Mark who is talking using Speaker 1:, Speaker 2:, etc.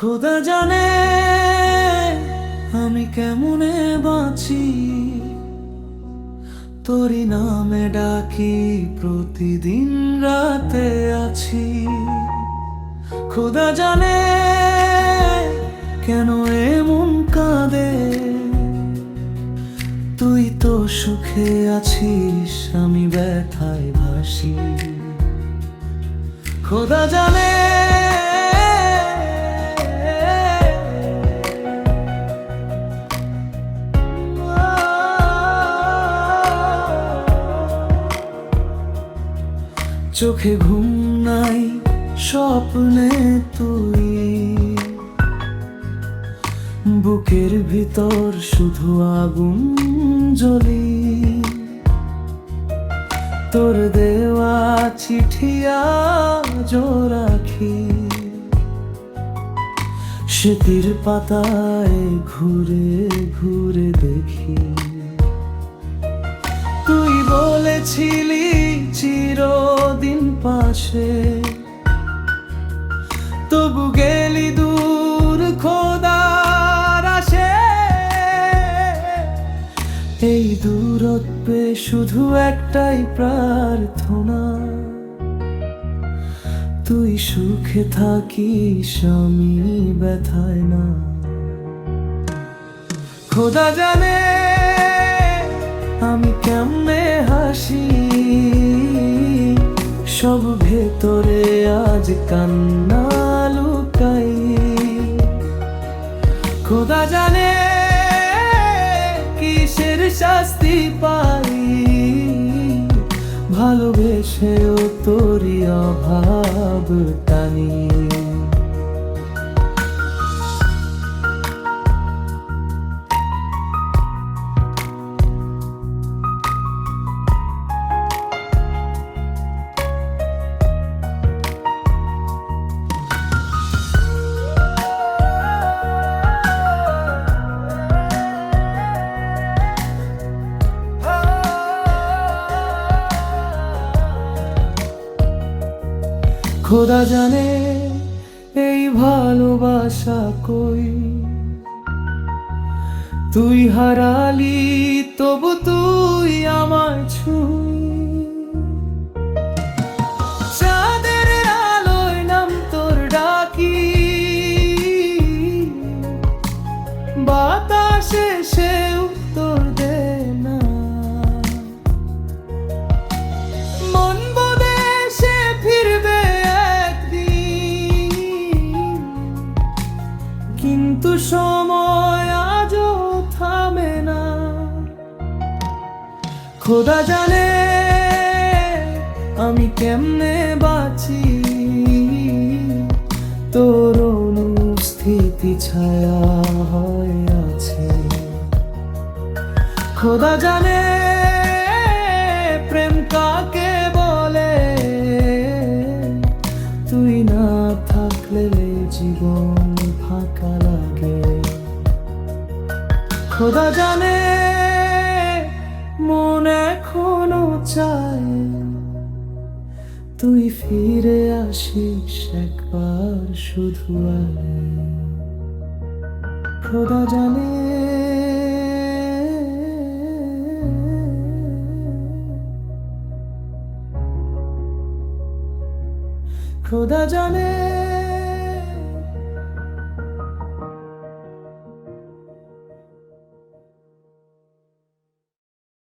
Speaker 1: খোদা জানে আমি কেমনে বাঁচি। তোরি নামে ডাকি, প্রতিদিন রাতে আছি। খোদা জানে কেন এমন কাঁদে। তুই তো সুখে আছিস, আমি ব্যথায় ভাসি। খোদা জানে চোখে ঘুম নাই, স্বপ্নে তুই। বুকের ভিতর শুধু আগুন জ্বলি। তোর দেওয়া চিঠিয়া রাখি। স্মৃতির পাতায় ঘুরে ঘুরে দেখি। তুই বলেছিলি পাশে। তবু গেলি দূর খোদার আসে। এই দূরত্বে শুধু একটাই প্রার্থনা। তুই সুখে থাকিস, আমি ব্যথায় না। খোদা জানে আমি কেমনে হাসি সব ভেতরে আজ কান্না লুকাই। খোদা জানে কিসের শাস্তি পাই। ভালোবেসেও তোরি অভাব টানি। খোদা জানে এই ভালোবাসা কই। তুই হারালি তবু তুই আমায় সময় আজও থামে না। খোদা জানে আমি কেমনে বাঁচি। তোর অনুস্থিতি ছায়া হয়ে আছে। খোদা জানে প্রেম কাকে বলে। তুই না থাকলে জীবন খোদা জানে মন এখনও চায়। তুই ফিরে আসিস একবার শুধু খোদা জানে খোদা জানে